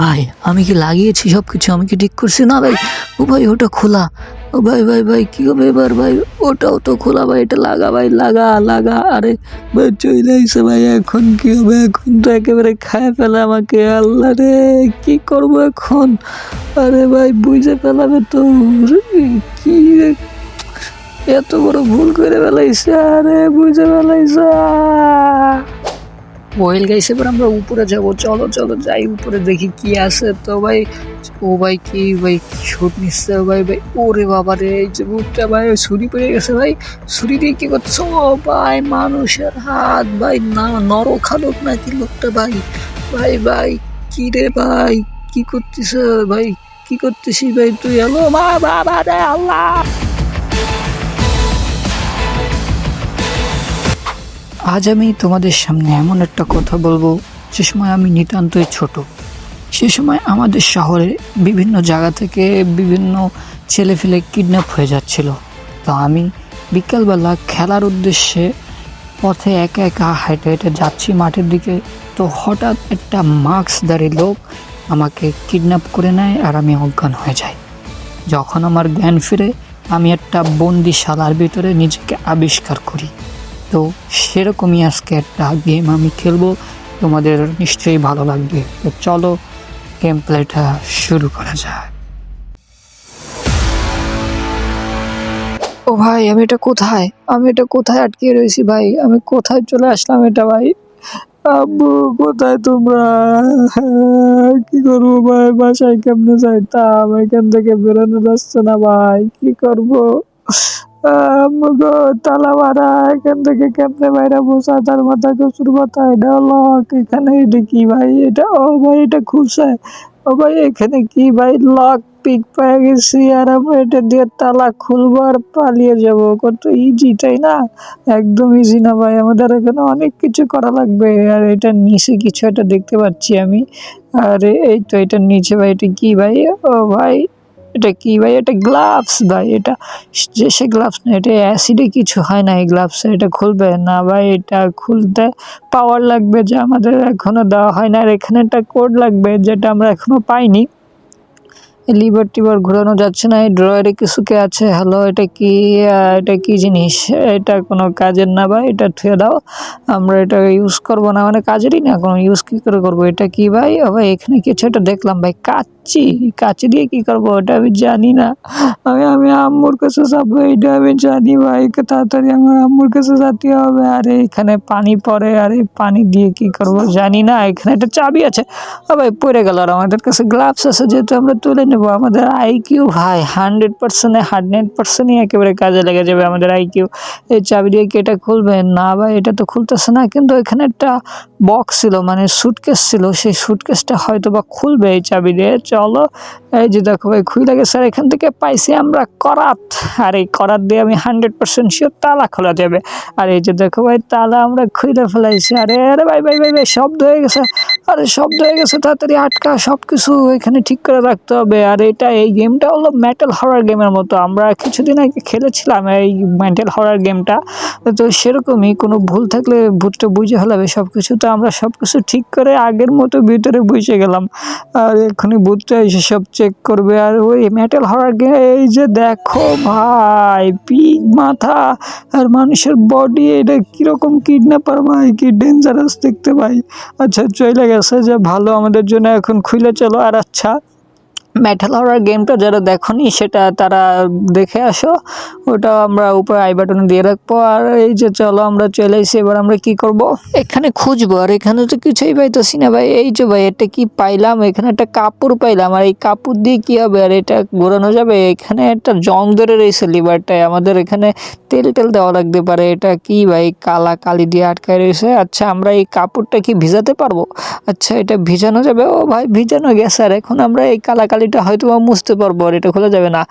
ভাই, আমি কি লাগিয়েছি সব কিছু আমি কি ঠিক করছি? না ভাই। ও ভাই, ওটা খোলা। ও ভাই ভাই ভাই, কি হবে এবার ভাই? ওটাও তো খোলা ভাই, এটা লাগা ভাই, লাগা লাগা। আরে ভাই, চলে আইসে ভাই, এখন কি হবে? এখন তো একেবারে খায় ফেলে আমাকে। আল্লাহ রে, কি করব এখন? আরে ভাই, বুঝে ফেলাবে তো। কি রে? এত বড় ভুল করে ফেলাইছে। আরে, বুঝে ফেলাইছে! ওয়েল গাইছে, এবার আমরা উপরে যাব। চলো চলো, যাই উপরে দেখি কি আছে। তো ভাই, ও ভাই কি, ভাই শুট নিচ্ছে ভাই ভাই, ওরে বাবা রে, এই যে বুকটা ভাই ছুরি পড়ে গেছে ভাই। ছুরি দিয়ে কি করতেছে ও ভাই, মানুষের হাত, ভাই, না নর খালক নাকি লোকটা ভাই? ভাই ভাই, কি রে ভাই, কি করতেছ ভাই? কি করতেছিস ভাই তুই? হ্যালো, মা, বাবা রে, আল্লাহ! আজ আমি তোমাদের সামনে এমন একটা কথা বলব, যে সময় আমি নিতান্তই ছোট। সে সময় আমাদের শহরে বিভিন্ন জায়গা থেকে বিভিন্ন ছেলেফেলে কিডন্যাপ হয়ে যাচ্ছিল। তো আমি বিকালবেলা খেলার উদ্দেশ্যে পথে একা একা হেঁটে হেঁটে যাচ্ছি মাঠের দিকে। তো হঠাৎ একটা মাস্কধারী লোক আমাকে কিডন্যাপ করে নেয় আর আমি অজ্ঞান হয়ে যাই। যখন আমার জ্ঞান ফিরে, আমি একটা বন্দিশালার ভিতরে নিজেকে আবিষ্কার করি। তো সেরকমই আজকে একটা গেম আমি খেলব। তোমাদের নিশ্চয়ই ভালো লাগবে। তো চলো গেম প্লেটা শুরু করা যাক। ও ভাই, আমি এটা কোথায়? আমি এটা কোথায় আটকে রয়েছি ভাই? আমি কোথায় চলে আসলাম এটা ভাই? আব্বু, কোথায় তোমরা? কি করব ভাই? বাসায় কেমনে যাইতাম? এখান থেকে বেরোনো যাচ্ছে না ভাই। কি করব? তালা মারা এখান থেকে কেমনে বাইরে বসা? তার মাথা কচুর মাথা এটা লক এখানে এটা কি ভাই? এটা, ও ভাই, এটা খুলছে। ও ভাই, এখানে কি ভাই? লক পিক পেয়ে গেছি, আর আমরা এটা দিয়ে তালা খুলবো আর পালিয়ে যাব। কত ইজি তাই না? একদম ইজি না ভাই, আমাদের এখানে অনেক কিছু করা লাগবে। আর এটা নিচে কিছু একটা দেখতে পাচ্ছি আমি। আর, এই তো এটা নিচে ভাই, এটা কি ভাই? ও ভাই এটা কি ভাই? এটা গ্লাভস ভাই, এটা যে সে গ্লাভস না, এটা অ্যাসিডে কিছু হয় না এই গ্লাভস এটা খুলবে না ভাই, এটা খুলতে পাওয়ার লাগবে যে আমাদের এখনও দেওয়া হয় না, আর এখানে একটা কোড লাগবে যেটা আমরা এখনও পাইনি। লিভার টিভার ঘোরানো যাচ্ছে না, এই ড্রয়ারে কিছু কে আছে? হ্যালো এটা কি এটা কি জিনিস? এটা কোনো কাজের না ভাই, এটা থুয়ে দাও। আমরা এটা ইউজ করব না মানে কাজেরই না, কোনো ইউজ কী করে করব? এটা কি ভাই? ভাই, এখানে কিছু এটা দেখলাম ভাই কাচ্চি কাচ্চি দিয়ে কি করব? ওটা আমি জানি না। আমি আমি আম্মুর কাছে যাব, এটা আমি জানি ভাই। তাড়াতাড়ি আমার আম্মুর কাছে যেতে হবে। আরে, এখানে পানি পড়ে। আর, পানি দিয়ে কি করব? জানি না, এখানে একটা চাবি আছে। ভাই, পড়ে গেল আর আমাদের কাছে গ্লাভস আছে, যেহেতু আমরা তুলে নেব। আমাদের আইকিউ ভাই হান্ড্রেড পার্সেন্টে হান্ড্রেড পার্সেন্টই একেবারে কাজে লেগে যাবে আমাদের আইকিউ এই চাবি দিয়ে কি এটা খুলবে না ভাই, এটা তো খুলতেছে না। কিন্তু এখানে একটা বক্স ছিল মানে সুটকেস ছিল। সেই সুটকেসটা হয়তো বা খুলবে এই চাবি দিয়ে। চলো এই যে দেখো ভাই খুলে গেছে। আর এখান থেকে পাইছি আমরা করাত। আর এই করাত দিয়ে আমি হান্ড্রেড পার্সেন্ট শিওর তালা খোলা যাবে। আর এই যে দেখো ভাই, তালা আমরা খুলে ফেলাইছি। আরে আরে ভাই ভাই ভাই ভাই, শব্দ হয়ে গেছে। আরে শব্দ হয়ে গেছে তাড়াতাড়ি আটকা সব কিছু এখানে ঠিক করে রাখতে হবে। আর এটা, এই গেমটা হলো মেটাল হরার গেমের মতো। আমরা কিছুদিন আগে খেলেছিলাম এই মেটাল হরার গেমটা তো সেরকমই, কোনো ভুল থাকলে ভূতটা বুঝে ফেলাবে সব কিছু তো আমরা সব কিছু ঠিক করে আগের মতো ভিতরে বুঝে গেলাম। আর এখনই ভূতটা এসে সব চেক করবে। আর ওই মেটাল হরার গেম এই যে দেখো ভাই, পিক মাথা। আর মানুষের বডি এটা কীরকম কিডন্যাপার ভাই, কি ডেঞ্জারাস দেখতে ভাই। আচ্ছা চলে গেছে যে ভালো আমাদের জন্য এখন খুলে চলো আর আচ্ছা। মেটাল হরার গেমটা যারা দেখনি, সেটা তারা দেখে আসো। ওটা আমরা উপরে আই বাটনে দিয়ে রাখব। আর এই যে চলো আমরা চলে এসে এবার আমরা কি করব? এখানে খুঁজবো। আর এখানে তো কিছুই পাইতেছি না ভাই। এই যে ভাই এটা কি পাইলাম? এখানে একটা কাপড় পাইলাম। আর এই কাপড় দিয়ে কি হবে? আর এটা ঘোরানো যাবে? এখানে একটা জং ধরে রয়েছে লিভারটায় আমাদের এখানে তেল টেল দেওয়া লাগতে পারে। এটা কি ভাই? কালা কালি দিয়ে আটকায় রয়েছে। আচ্ছা আমরা এই কাপড়টা কি ভিজাতে পারব? আচ্ছা এটা ভিজানো যাবে? ও ভাই, ভিজানো গেছে। আর এখন আমরা এই কালাকালি এটা হয়তো বা মুছতে পারব আর এটা খোলা যাবে না।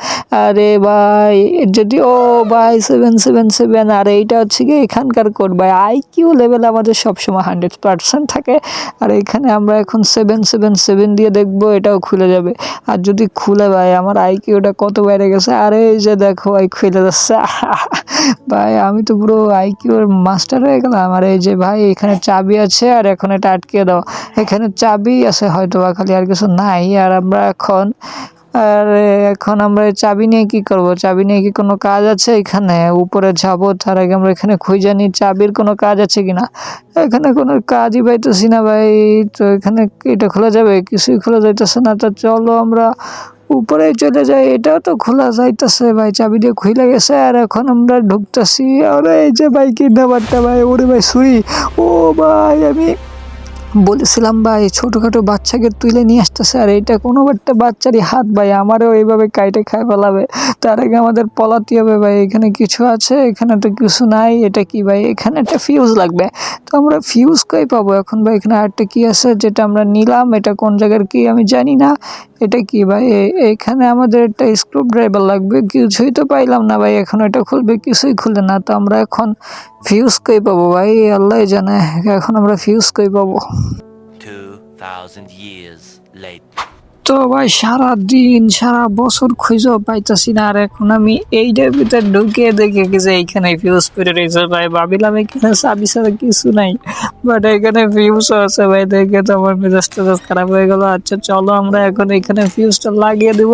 আরে ভাই, যদি ও ভাই সেভেন সেভেন সেভেন আর এইটা হচ্ছে কি এখানকার কোড ভাই। আই কিউ লেভেল আমাদের সবসময় হান্ড্রেড পার্সেন্ট থাকে। আর এখানে আমরা এখন সেভেন সেভেন সেভেন দিয়ে দেখব, এটাও খুলে যাবে। আর যদি খুলে ভাই, আমার আই কিউটা কত বেড়ে গেছে? আরে এই যে দেখো ভাই, খুলে যাচ্ছে। ভাই, আমি তো পুরো আই কিউর মাস্টার হয়ে গেলাম। আর এই যে ভাই, এখানে চাবি আছে আর এখন এটা আটকে দাও। এখানে চাবি আছে হয়তো বা খালি আর কিছু নাই। আর আমরা এখন, আর এখন আমরা চাবি নিয়ে কি করব? চাবি নিয়ে কি কোনো কাজ আছে এখানে? উপরে যাব, তার আগে আমরা এখানে খুঁজে নিই চাবির কোনো কাজ আছে কি না এখানে কোনো কাজই পাইতেছি না ভাই, তো এখানে এটা খোলা যাবে? কিছুই খোলা যাইতেছে না। তো চলো আমরা উপরে চলে যাই। এটাও তো খোলা যাইতেছে ভাই, চাবি দিয়ে খুলে গেছে। আর এখন আমরা ঢুকতেছি। আরে এই যে ভাই, কিডন্যাপারটা ভাই, ওরে ভাই, সুই। ও ভাই, আমি বলেছিলাম, ভাই, ছোটোখাটো বাচ্চাকে তুলে নিয়ে আসতেছে। আর এটা কোনো একটা বাচ্চারই হাত, ভাই, আমারও এইভাবে কাইটে খায় ফেলাবে। তার আগে আমাদের পলাতে হবে, ভাই, এখানে কিছু আছে, এখানে তো কিছু নাই, এটা কি, ভাই? এখানে একটা ফিউজ লাগবে। তো আমরা ফিউজ কই পাবো এখন, ভাই? এখানে আরেকটা কি আছে যেটা আমরা নিলাম? এটা কোন জায়গার কি আমি জানি না। এটা কি, ভাই? এখানে আমাদের একটা স্ক্রু ড্রাইভার লাগবে। কিছুই তো পাইলাম না, ভাই, এখন এটা খুলবে, কিছুই খুলে না। তো আমরা এখন ফিউজ কই পাবো, ভাই? আল্লাহ জানে, এখন আমরা ফিউজ কই পাবো? 2,000 years later. তো ভাই সারা দিন সারা বছর খুঁজেও পাইতাছি না আর এখন আমি এইটার ভিতরে ঢুকে দেখে গেছে এইখানে ফিউজ করে রয়েছে ভাই। ভাবিলাম এখানে চাবি ছাড়া কিছু নাই বাট এখানে ফিউজও আছে ভাই। দেখে তো আমার মেজাজ টেজাজ খারাপ হয়ে গেল। আচ্ছা চলো আমরা এখন এখানে ফিউজটা লাগিয়ে দিব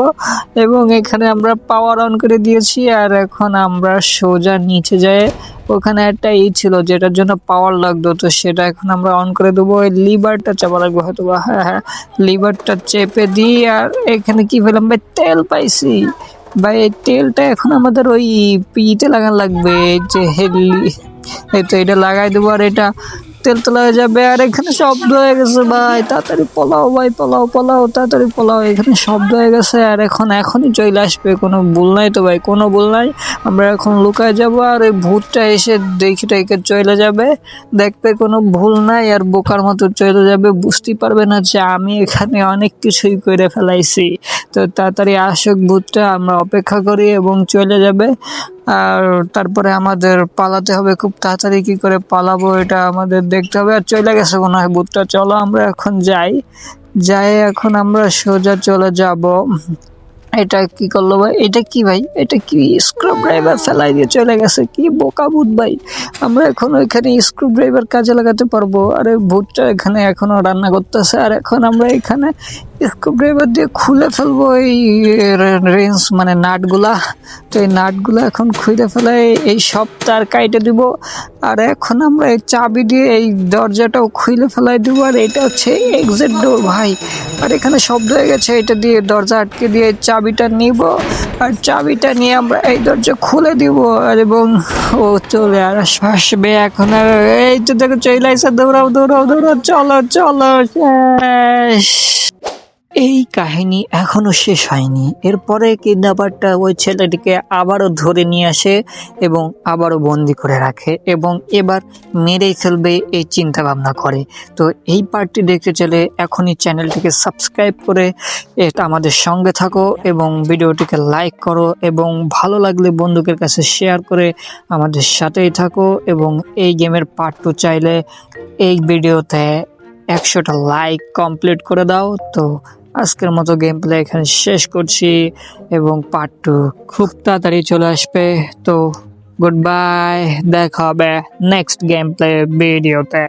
এবং এখানে আমরা পাওয়ার অন করে দিয়েছি। আর এখন আমরা সোজা নিচে যাই। ওখানে একটা ই ছিল যেটার জন্য পাওয়ার লাগতো, তো সেটা এখন আমরা অন করে দেবো। ওই লিভারটা চাপা লাগবে হয়তো বা হ্যাঁ হ্যাঁ লিভারটা চেপে দিই আর এখানে কি পেলাম ভাই? তেল পাইছি। ভাই, এই তেলটা এখন আমাদের ওই পিতে লাগান লাগবে যে হেলি তো এটা লাগাই দেবো আর এটা তেল তোলা হয়ে যাবে, আর এখানে শব্দ হয়ে গেছে ভাই। তাড়াতাড়ি পলাও ভাই, পলাও পলাও, তাড়াতাড়ি পলাও। এখানে শব্দ হয়ে গেছে, আর এখন, এখনই চলে আসবে। কোনো ভুল নাই তো ভাই, কোনো ভুল নাই। আমরা এখন লুকায় যাব, আর ওই ভূতটা এসে দেখি টাইকে চলে যাবে। দেখবে কোনো ভুল নাই, আর বোকার মতো চলে যাবে। বুঝতেই পারবে না যে আমি এখানে অনেক কিছুই করে ফেলাইছি। তো তাড়াতাড়ি আসুক ভূতটা, আমরা অপেক্ষা করি এবং চলে যাবে। আর তারপরে আমাদের পালাতে হবে, খুব তাড়াতাড়ি কি করে পালাবো এটা আমাদের দেখতে হবে। আর চলে গেছে মনে হয় ভূতটা চলো আমরা এখন যাই। যাই এখন আমরা সোজা চলে যাব। এটা কি করল ভাই? এটা কি ভাই? এটা কি? স্ক্রু ড্রাইভার ফেলাই দিয়ে চলে গেছে। কি বোকা ভূত ভাই? আমরা এখন ওইখানে স্ক্রু ড্রাইভার কাজে লাগাতে পারব। আর ভূতটা এখানে এখনও রান্না করতেছে। আর এখন আমরা এখানে স্ক্রু ড্রাইভার দিয়ে খুলে ফেলব এই রেঞ্জ মানে নাটগুলা। তো এই নাটগুলা এখন খুলে ফেলে, এই সব তার কাইটে দিব। আর এখন আমরা এই চাবি দিয়ে এই দরজাটাও খুলে ফেলাই দিব। আর এটা হচ্ছে এক্সিট ডোর ভাই। আর এখানে শব্দ হয়ে গেছে, এটা দিয়ে দরজা আটকে দিয়ে চাবিটা নিব। আর চাবিটা নিয়ে আমরা এই দরজা খুলে দিব। আর এবং, ও চলে আর আসবে এখন আর। এই তো দেখো, চলে আসে দৌড়াও দৌড়াও দৌড়াও, চলো চলো, শেষ। এই কাহিনী এখনও শেষ হয়নি। এরপরে কিডন্যাপারটা ওই ছেলেটিকে আবারও ধরে নিয়ে আসে এবং আবারও বন্দি করে রাখে এবং এবার মেরেই ফেলবে এই চিন্তা ভাবনা করে। তো এই পার্টটি দেখতে চলে এখনই চ্যানেলটিকে সাবস্ক্রাইব করে এটা আমাদের সঙ্গে থাকো এবং ভিডিওটিকে লাইক করো এবং ভালো লাগলে বন্ধুদের কাছে শেয়ার করে আমাদের সাথেই থাকো এবং এই গেমের পার্ট টু চাইলে এই ভিডিওতে একশোটা লাইক কমপ্লিট করে দাও। তো আজকের মতো গেম প্লে এখানে শেষ করছি এবং পার্ট টু খুব তাড়াতাড়ি চলে আসবে। তো গুড বাই দেখা হবে নেক্সট গেম প্লে ভিডিওতে